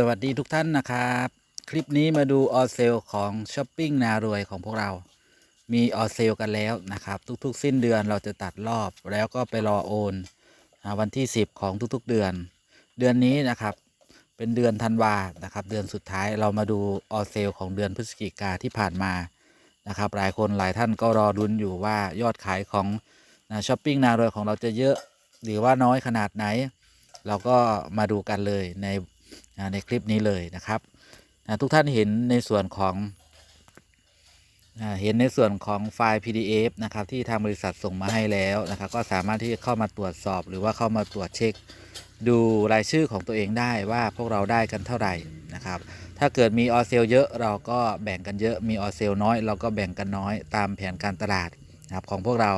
สวัสดีทุกท่านนะครับ คลิปนี้มาดูออเซลของช้อปปิ้งนารวยของพวกเรา มีออเซลกันแล้วนะครับ ทุกๆ สิ้นเดือนเราจะตัดรอบแล้วก็ไปรอโอนวันที่ 10 ของทุกๆเดือน เดือนนี้นะครับเป็นเดือนธันวานะครับ เดือนสุดท้ายเรามาดูออเซลของเดือนพฤศจิกาที่ผ่านมานะครับ หลายคนหลายท่านก็รอรุนอยู่ว่ายอดขายของช้อปปิ้งนารวยของเราจะเยอะหรือว่าน้อยขนาดไหน เราก็มาดูกันเลยใน ในคลิปนี้เลยนะครับทุกท่านเห็นในส่วนของเห็นในส่วนของไฟล์ PDF นะครับที่ทางบริษัทส่งมาให้แล้วนะครับก็สามารถที่จะเข้ามาตรวจสอบ หรือว่าเข้ามาตรวจเช็ค ดูรายชื่อของตัวเองได้ว่าพวกเราได้กันเท่าไหร่นะครับถ้าเกิดมีออเซลเยอะเราก็แบ่งกันเยอะมีออเซลน้อย เราก็แบ่งกันน้อยตามแผนการตลาดนะครับของพวกเรา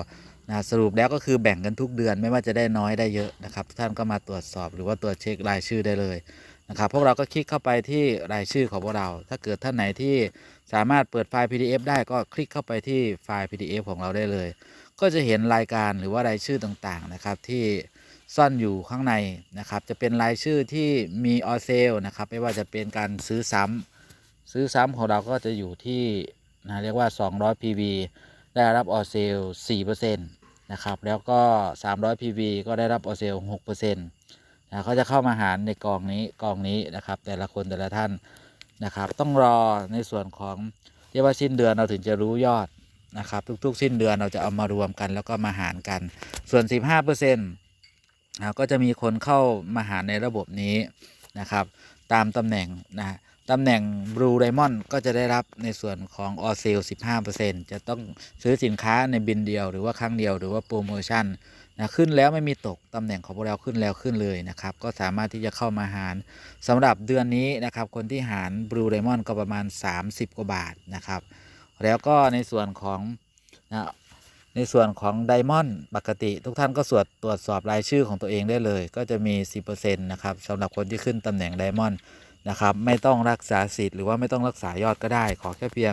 นะสรุปแล้วก็คือแบ่งกันทุกเดือนไม่ว่าจะได้น้อยได้เยอะนะครับทุกท่านก็มาตรวจสอบหรือว่าตรวจเช็ครายชื่อได้เลย นะครับพวกเราก็คลิกเข้าไปที่รายชื่อของพวกเรา ถ้าเกิดท่านไหนที่สามารถเปิดไฟล์ PDF ได้ก็คลิกเข้าไปที่ไฟล์ PDF ของเราได้เลย ก็จะเห็นรายการหรือว่ารายชื่อต่างๆนะครับที่ซ่อนอยู่ข้างในนะครับ จะเป็นรายชื่อที่มีออเซลนะครับ ไม่ว่าจะเป็นการซื้อซ้ำซื้อซ้ำของเราก็จะอยู่ที่นะเรียกว่า 200 PV ได้รับออเซล4%นะครับ แล้วก็ 300 PV ก็ได้รับออเซล6%นะเขาจะเข้ามาหารในกองนี้กองนี้นะครับ แต่ละคนแต่ละท่านนะครับ ต้องรอในส่วนของเรียกว่าสิ้นเดือนเราถึงจะรู้ยอดนะครับ ทุก ๆ สิ้นเดือนเราจะเอามารวมกัน แล้วก็มาหารกัน ส่วน 15%นะก็จะมีคนเข้ามาหารในระบบนี้นะครับ ตามตำแหน่งนะฮะตำแหน่ง Blue Diamond ก็จะได้รับในส่วนของออเซล15%จะต้องซื้อสินค้าในบินเดียว หรือว่าครั้งเดียวหรือว่าโปรโมชั่น นะขึ้นแล้วไม่มีตกตำแหน่งของพวกเราขึ้นแล้วขึ้นเลยนะครับ ก็สามารถที่จะเข้ามาหารสำหรับเดือนนี้นะครับ คนที่หาร Blue Diamond ก็ประมาณ 30 กว่าบาทนะครับ แล้วก็ในส่วนของนะในส่วนของไดมอนด์ปกติ ทุกท่านก็สวดตรวจสอบรายชื่อของตัวเองได้เลย ก็จะมี 10%นะครับสำหรับคนที่ขึ้นตำแหน่งไดมอนด์นะครับ ไม่ต้องรักษาสิทธิ์หรือว่าไม่ต้องรักษายอดก็ได้ ขอแค่เพียง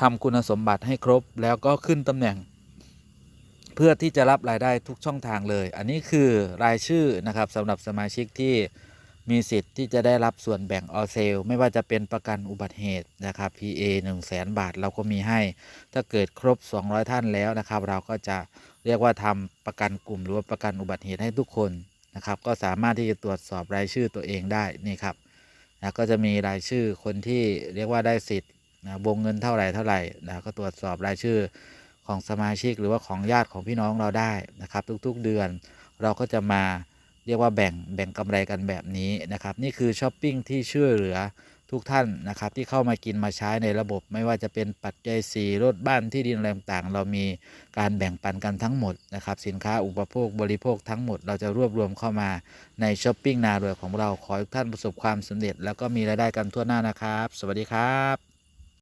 ทำคุณสมบัติให้ครบ แล้วก็ขึ้นตำแหน่ง เพื่อที่จะรับรายได้ทุกช่องทางเลย อันนี้คือรายชื่อนะครับสำหรับสมาชิกที่มีสิทธิ์ที่จะได้รับส่วนแบ่งออเซลไม่ว่าจะเป็นประกันอุบัติเหตุนะครับ PA 1 0 0 0 0แบาทเราก็มีให้ ถ้าเกิดครบ 200 ท่านแล้วนะครับ เราก็จะเรียกว่าทำประกันกลุ่มหรือว่าประกันอุบัติเหตุให้ทุกคนนะครับ ก็สามารถที่จะตรวจสอบรายชื่อตัวเองได้นี่ครับนะก็จะมีรายชื่อคนที่เรียกว่าได้สิทธิ์นะวงเงินเท่าไหร่เท่าไหร่นะก็ตรวจสอบรายชื่อ ของสมาชิกหรือว่าของญาติของพี่น้องเราได้นะครับ ทุกๆเดือนเราก็จะมาเรียกว่าแบ่งแบ่งกำไรกันแบบนี้นะครับ นี่คือช้อปปิ้งที่ช่วยเหลือทุกท่านนะครับ ที่เข้ามากินมาใช้ในระบบไม่ว่าจะเป็นปัจจัยสีรถบ้านที่ดินอะไรต่างๆ เรามีการแบ่งปันกันทั้งหมดนะครับ สินค้าอุปโภคบริโภคทั้งหมด เราจะรวบรวมเข้ามาในช้อปปิ้งนารวยของเราขอให้ทุกท่านประสบความสำเร็จ แล้วก็มีรายได้กันทั่วหน้านะครับ สวัสดีครับ